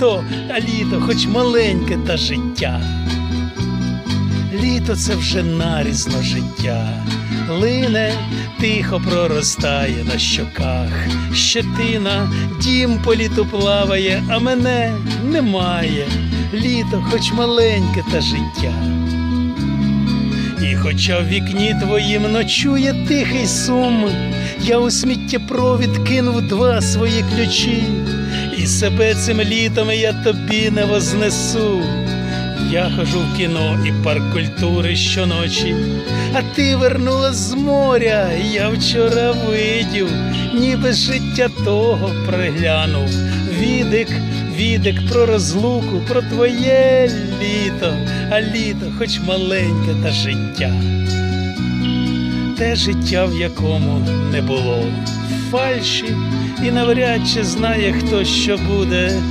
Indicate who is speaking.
Speaker 1: літо, а літо, хоч маленьке та життя. Літо це вже нарізно життя, лине, тихо проростає на щоках. Щетина, дім по літу плаває, а мене немає. Літо, хоч маленьке та життя. І хоча в вікні твоїм ночує тихий сум, я у сміттєпровід кинув два свої ключі, і себе цим літом я тобі не вознесу. Я хожу в кіно і парк культури щоночі, а ти вернула з моря, я вчора видів, ніби життя того приглянув. Відик, відик про розлуку, про твоє літо, а літо, хоч маленьке та життя. Те життя, в якому не було фальші, і навряд чи знає хто що буде.